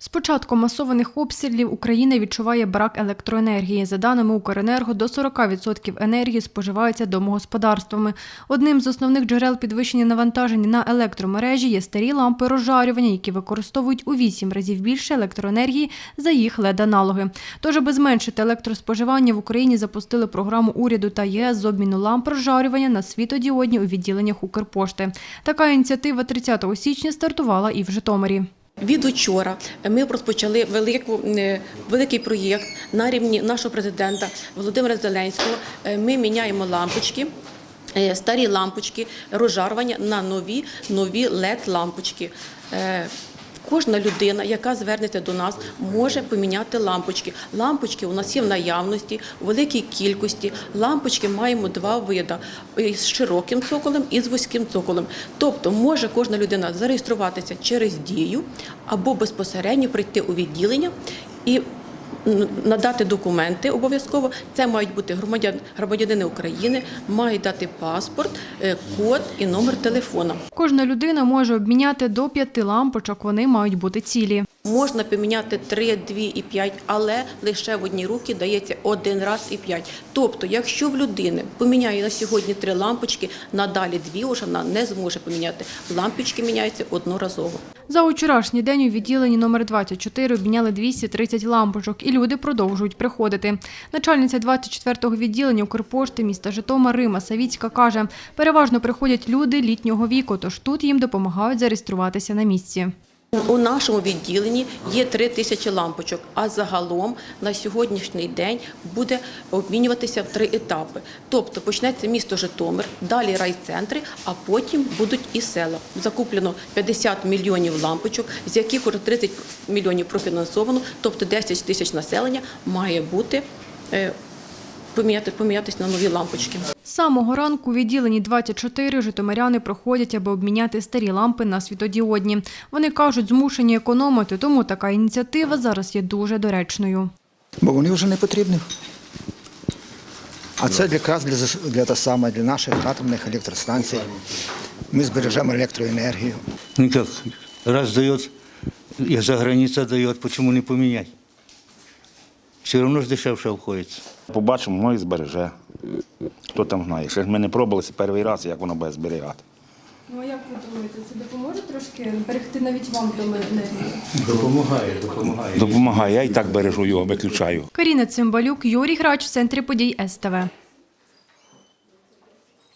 З початком масованих обстрілів Україна відчуває брак електроенергії. За даними Укренерго, до 40% енергії споживається домогосподарствами. Одним з основних джерел підвищення навантажень на електромережі є старі лампи розжарювання, які використовують у 8 разів більше електроенергії за їх LED-аналоги. Тож, аби зменшити електроспоживання, в Україні запустили програму уряду та ЄС з обміну ламп розжарювання на світодіодні у відділеннях Укрпошти. Така ініціатива 30 січня стартувала і в Житомирі. Від учора ми розпочали велику, е, великий проєкт на рівні нашого президента Володимира Зеленського. Е, Ми міняємо лампочки. е, Старі лампочки розжарування на нові нові led лампочки. Кожна людина, яка звернеться до нас, може поміняти лампочки. Лампочки у нас є в наявності в великій кількості. Лампочки маємо два види з широким цоколем і з вузьким цоколем. Тобто може кожна людина зареєструватися через дію або безпосередньо прийти у відділення і надати документи обов'язково. Це мають бути громадян, громадянини України, мають дати паспорт, е, код і номер телефона. Кожна людина може обміняти до п'яти лампочок, вони мають бути цілі. Можна поміняти 3, 2 і 5, але лише в одні руки дається один раз і 5. Тобто, якщо в людини поміняє на сьогодні три лампочки, надалі дві вже вона не зможе поміняти. Лампочки міняються одноразово. За вчорашній день у відділенні номер 24 обміняли 230 лампочок, і люди продовжують приходити. Начальниця 24-го відділення Укрпошти міста Житома Рима Савіцька каже, переважно приходять люди літнього віку, тож тут їм допомагають зареєструватися на місці. У нашому відділенні є 3 тисячі лампочок, а загалом на сьогоднішній день буде обмінюватися в три етапи. Тобто почнеться місто Житомир, далі райцентри, а потім будуть і села. Закуплено 50 мільйонів лампочок, з яких уже 30 мільйонів профінансовано, тобто 10 тисяч населення має бути е, поміняти, помінятись на нові лампочки. З самого ранку у відділенні 24 житомиряни проходять, аби обміняти старі лампи на світодіодні. Вони кажуть, змушені економити, тому така ініціатива зараз є дуже доречною. Бо вони вже не потрібні. А це якраз для, зас- для, та саме, для наших атомних електростанцій. Ми збережемо електроенергію. Ну как, раз дает, и за граница дает, почему не поменять? Все одно ж дешевше обходится. Побачимо, може і збереже. Хто там знає. Ще ж ми не пробували перший раз, як воно буде зберігати. Ну а як ви думаєте, це допоможе трошки берегти навіть вам до енергії? Допомагає, допомагає. Допомагає, я і так бережу його, виключаю. Каріна Цимбалюк, Юрій Грач в центрі подій СТВ.